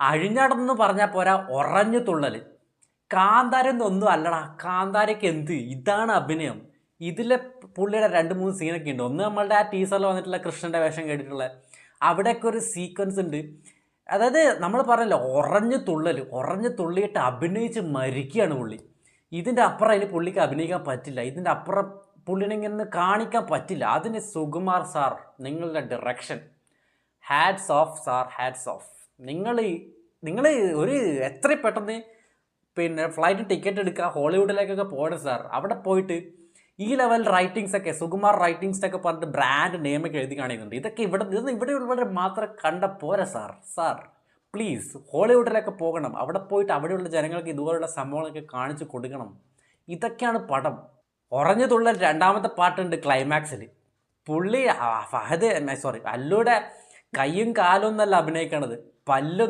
അഴിഞ്ഞടന്ന് പറഞ്ഞാൽ പോരാ ഉറഞ്ഞു തുള്ളൽ കാന്താരെന്നൊന്നും അല്ലടാ. കാന്താരയ്ക്ക് എന്ത് ഇതാണ് അഭിനയം. ഇതിലെ പുള്ളിയുടെ രണ്ട് മൂന്ന് സീനൊക്കെ ഉണ്ട് ഒന്ന് നമ്മളുടെ ആ ടീസറിൽ വന്നിട്ടുള്ള കൃഷ്ണന്റെ വേഷം കേട്ടിട്ടുള്ള അവിടെയൊക്കെ ഒരു സീക്വൻസ് ഉണ്ട്. അതായത് നമ്മൾ പറഞ്ഞല്ലോ ഉറഞ്ഞു തുള്ളൽ ഉറഞ്ഞു തുള്ളിയിട്ട് അഭിനയിച്ച് മരിക്കുകയാണ് പുള്ളി. ഇതിന്റെ അപ്പുറം അതിന് പുള്ളിക്ക് അഭിനയിക്കാൻ പറ്റില്ല. ഇതിന്റെ അപ്പുറം പുള്ളിനെ ഇങ്ങനെ കാണിക്കാൻ പറ്റില്ല. അതിന് സുകുമാർ സാർ നിങ്ങളുടെ direction hats off sir hats off നിങ്ങൾ നിങ്ങൾ ഒരു എത്ര പെട്ടെന്ന് പിന്നെ ഫ്ലൈറ്റ് ടിക്കറ്റ് എടുക്കുക ഹോളിവുഡിലേക്കൊക്കെ പോകണം സാർ അവിടെ പോയിട്ട് ഈ ലെവൽ റൈറ്റിങ്സ് ഒക്കെ സുകുമാർ റൈറ്റിങ്സ് ഒക്കെ പറഞ്ഞിട്ട് ബ്രാൻഡ് നെയിമൊക്കെ എഴുതി കാണിക്കുന്നുണ്ട്. ഇതൊക്കെ ഇവിടെ ഇത് ഇവിടെ ഇവിടെ മാത്രം കണ്ട പോരെ സാർ സാർ പ്ലീസ് ഹോളിവുഡിലൊക്കെ പോകണം. അവിടെ പോയിട്ട് അവിടെയുള്ള ജനങ്ങൾക്ക് ഇതുപോലുള്ള സംഭവങ്ങളൊക്കെ കാണിച്ചു കൊടുക്കണം. ഇതൊക്കെയാണ് പടം. ഉറഞ്ഞതുള്ള രണ്ടാമത്തെ പാട്ടുണ്ട് ക്ലൈമാക്സിൽ പുള്ളി ഫഹദ് സോറി അല്ലൂടെ കയ്യും കാലും എന്നല്ല അഭിനയിക്കണത്. പല്ലും